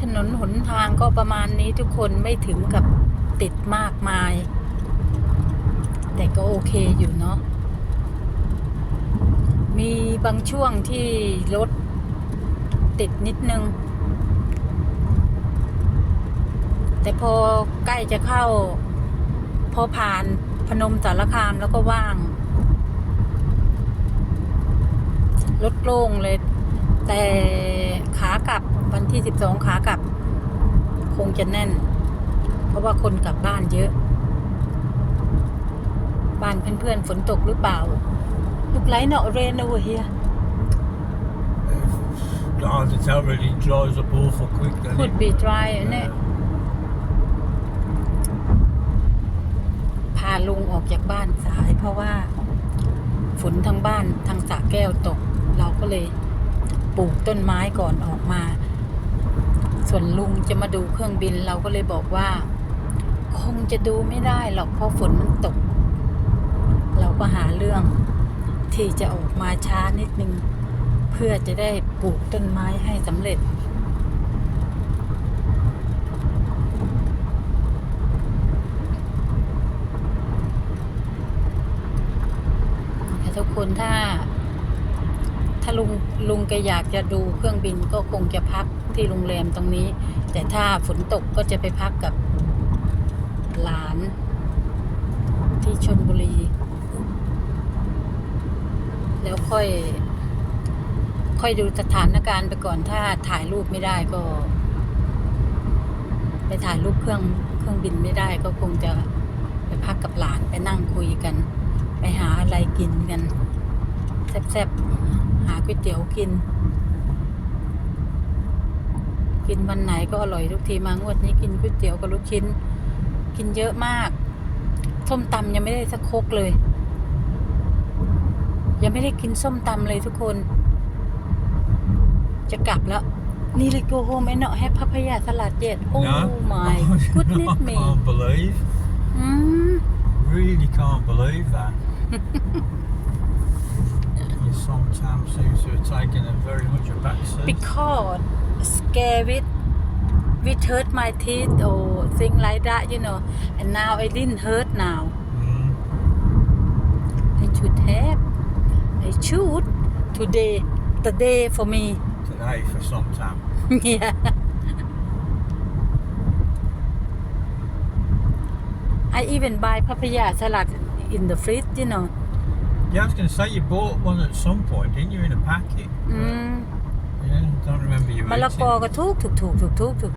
ถนนหนทางก็ประมาณนี้ทุกคนไม่ถึงกับติดมากมาย แต่ก็โอเคอยู่เนาะมีบางช่วงที่รถติดนิดนึง แต่พอใกล้จะเข้า พอผ่านพนมสารคามแล้วก็ว่าง รถโล่งเลย แต่ากลับวันที่สิบสองขากลับ คงจะแน่น เพราะว่าคนกลับบ้านเยอะ บ้านเพื่อนๆฝนตกหรือเปล่า ลูกไลท์เนาะเรน over here Hard to tell really, it dries up awful quick, doesn't could it? be dry เนี่ยพาลุงออกจากบ้านสาย เพราะว่า ฝนทั้งบ้านทางสระแก้วตก เราก็เลย ปลูกต้นไม้ก่อนออกมา ส่วนลุงจะมาดูเครื่องบินเราก็เลยบอกว่า คงจะดูไม่ได้หรอกเพราะฝนมันตก เราก็หาเรื่องที่จะออกมาช้านิดนึง เพื่อจะได้ปลูกต้นไม้ให้สำเร็จแต่ทุกคนถ้า ถ้าลุงลุงแกอยากจะดูเครื่องบินก็คงจะพักที่โรงแรมตรงนี้ แต่ถ้าฝนตกก็จะไปพักกับหลาน ที่ชนบุรี แล้วค่อย ค่อยดูสถานการณ์ไปก่อนถ้าถ่ายรูปไม่ได้ก็ ไปถ่ายรูปเครื่องเครื่องบินไม่ได้ก็คงจะไปพักกับหลานไปนั่งคุยกัน ไปหาอะไรกินกันแซ่บๆ ก๋วยเตี๋ยวกิน กินวันไหนก็อร่อยทุกทีมางวดนี้กินก๋วยเตี๋ยวกับลูกชิ้น กินเยอะมากส้มตำยังไม่ได้สักครกเลย ยังไม่ได้กินส้มตำเลยทุกคน จะกลับแล้วนี่เลยโกโฮมไอ้เนาะแฮปพัพยาสลัดเจ็ดโอ้ No? my Oh, goodness I me can't believe, อืม really can't believe that. Tam seems to have taken a very much a because scared with with hurt my teeth or thing like that you know and now I didn't hurt now. Mm. I should have I should today the day for me. Today for some time. yeah. I even buy papaya salad in the fridge you know Yeah, I was going to say you bought one at some point, didn't you, in a packet? อืม Yeah, don't remember you มะละกอ eating. ก็ทุกถูกถูกถูกถูกถูก